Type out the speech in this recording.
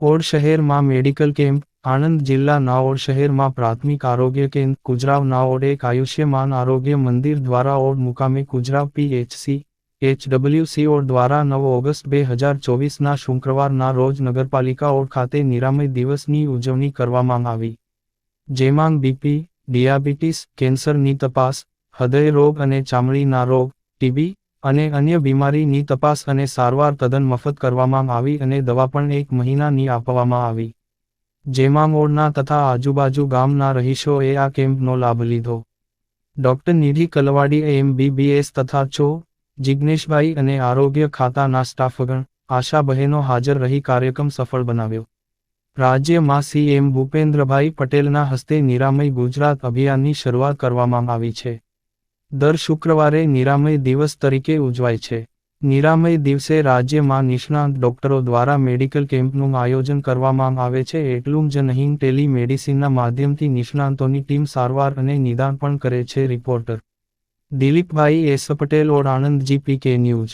Odd શહેરમાં medical camp, Anand જિલ્લાના odd શહેરમાં પ્રાથમિક આરોગ્ય કેન્દ્ર કુજરાવ નાઓડ એક આયુષ્યમાન આરોગ્ય મંદિર દ્વારા ઓડ મુકામે કુજરાવ પીએચસી, એચડબલ્યુસી ઓડ દ્વારા નવ ઓગસ્ટ બે હજાર ચોવીસના શુક્રવારના રોજ નગરપાલિકા ઓડ ખાતે નિરામય દિવસની ઉજવણી કરવામાં આવી. જેમાં બીપી, ડિયાબિટીસ, કેન્સરની તપાસ, હૃદય રોગ અને ચામડીના રોગ, ટીબી અને અન્ય બીમારીની તપાસ અને સારવાર તદ્દન મફત કરવામાં આવી અને દવા પણ એક મહિનાની આપવામાં આવી. જેમાં મોડના તથા આજુબાજુ ગામના રહીશોએ આ કેમ્પનો લાભ લીધો. ડોક્ટર નિધિ કલવાડી, એમબીબીએસ તથા ચો. જિજ્ઞેશભાઈ અને આરોગ્ય ખાતાના સ્ટાફગણ, આશા બહેનો હાજર રહી કાર્યક્રમ સફળ બનાવ્યો. રાજ્યમાં સીએમ ભૂપેન્દ્રભાઈ પટેલના હસ્તે નિરામય ગુજરાત અભિયાનની શરૂઆત કરવામાં આવી છે. દર શુક્રવારે નિરામય દિવસ તરીકે ઉજવાય છે. નિરામય દિવસે રાજ્યમાં નિષ્ણાંત ડોક્ટરો દ્વારા મેડિકલ કેમ્પનું આયોજન કરવામાં આવે છે એટલું જ નહીં, ટેલિમેડિસિનના માધ્યમથી નિષ્ણાંતોની ટીમ સારવાર અને નિદાન પણ કરે છે, રિપોર્ટર દિલીપભાઈ એસ. પટેલ, ઓર આણંદ જીપીકે ન્યૂઝ.